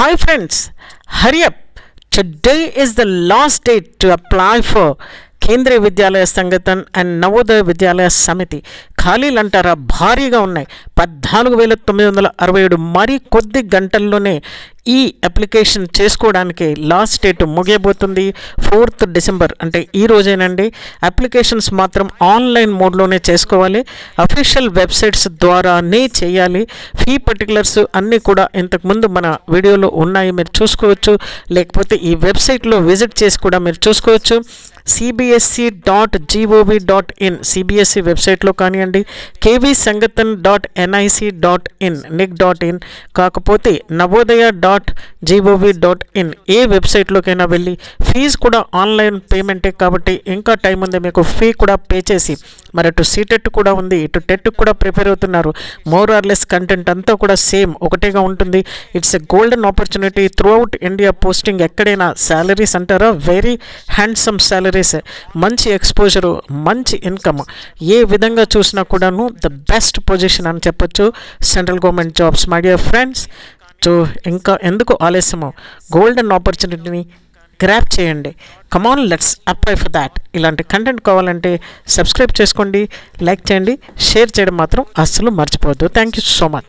Hi friends, hurry up. Today is the last date to apply for Kendriya Vidyalaya Sangathan and Navodaya Vidyalaya Samiti. ఖాళీలు అంటారా భారీగా ఉన్నాయి. పద్నాలుగు వేల తొమ్మిది వందల అరవై ఏడు మరి కొద్ది గంటల్లోనే ఈ అప్లికేషన్ చేసుకోవడానికి లాస్ట్ డేట్ ముగియబోతుంది. ఫోర్త్ డిసెంబర్ అంటే ఈ రోజేనండి. అప్లికేషన్స్ మాత్రం ఆన్లైన్ మోడ్లోనే చేసుకోవాలి. అఫీషియల్ వెబ్సైట్స్ ద్వారానే చేయాలి. ఫీ పర్టికులర్స్ అన్నీ కూడా ఇంతకుముందు మన వీడియోలో ఉన్నాయి. మీరు చూసుకోవచ్చు. లేకపోతే ఈ వెబ్సైట్లో విజిట్ చేసి కూడా మీరు చూసుకోవచ్చు. CBSE dot GOV dot in CBSE వెబ్సైట్లో కానివ్వండి. KV Sangathan dot NIC dot in nic dot in కాకపోతే Navodaya dot GOV dot in ఏ వెబ్సైట్లోకైనా వెళ్ళి ఫీజు కూడా ఆన్లైన్ పేమెంటే కాబట్టి ఇంకా టైం ఉంది. మీకు ఫీ కూడా పే చేసి మరి అటు సీటెట్ కూడా ఉంది ఇటు టెట్ కూడా ప్రిపేర్ అవుతున్నారు. మోర్ ఆర్ లెస్ కంటెంట్ అంతా కూడా సేమ్ ఒకటేగా ఉంటుంది. It's a golden opportunity throughout India posting ఎక్కడైనా శాలరీస్ అంటారా? వెరీ హ్యాండ్సమ్ శాలరీస్ మంచి ఎక్స్పోజరు మంచి ఇన్కమ్. ఏ విధంగా చూసినా చూసినా కూడాను ద బెస్ట్ పొజిషన్ అని చెప్పొచ్చు. Central government jobs my dear friends so ఇంకా ఎందుకు ఆలస్యమో? గోల్డెన్ ఆపర్చునిటీని గ్రాప్ చేయండి. Come on let's apply for that ఇలాంటి కంటెంట్ కావాలంటే సబ్స్క్రైబ్ చేసుకోండి లైక్ చేయండి షేర్ చేయడం మాత్రం అస్సలు మర్చిపోవద్దు. Thank you so much